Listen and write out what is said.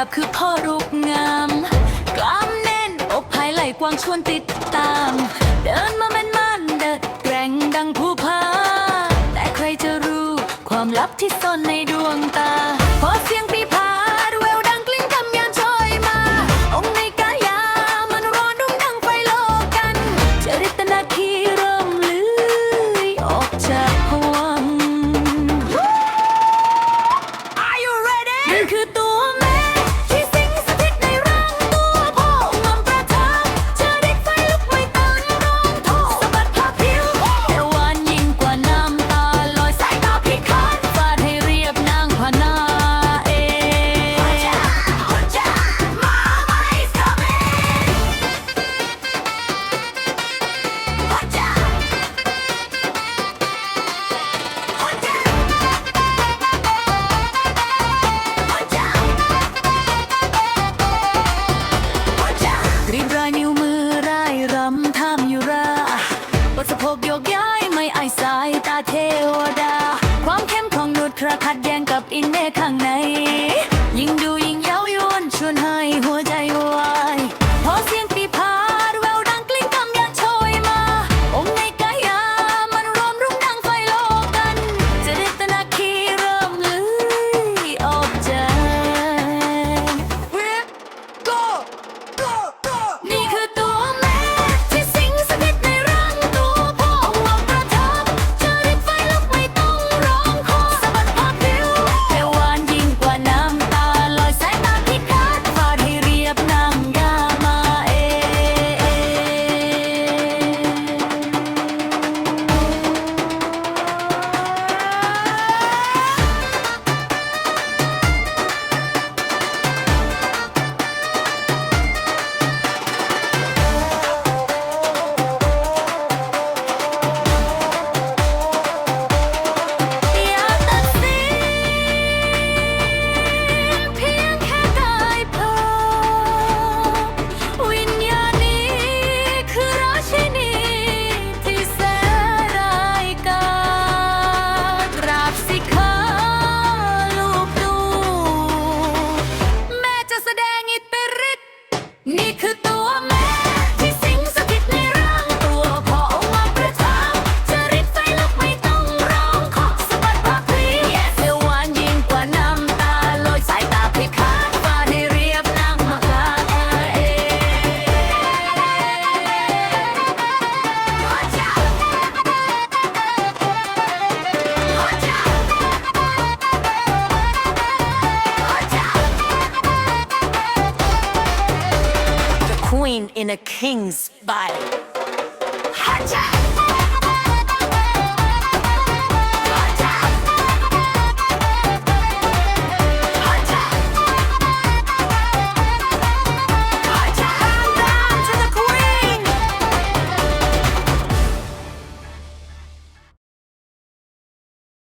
าบคือพ่อรูปงาม กล้ามแน่นอกภายไหลกว้างชวนติดตาม เดินมาเป็นมันเดิดแรงดังผู้พา แต่ใครจะรู้ความลับที่ซ่อนในดวงตาพอเสียง วดา ความเข้มของนุดกระพัดแย่งกับอินเนอร์ข้างใน ยิ่งดูยิ่งเย้ายวนชวนให้หัวใจว in a king's body. Hunter!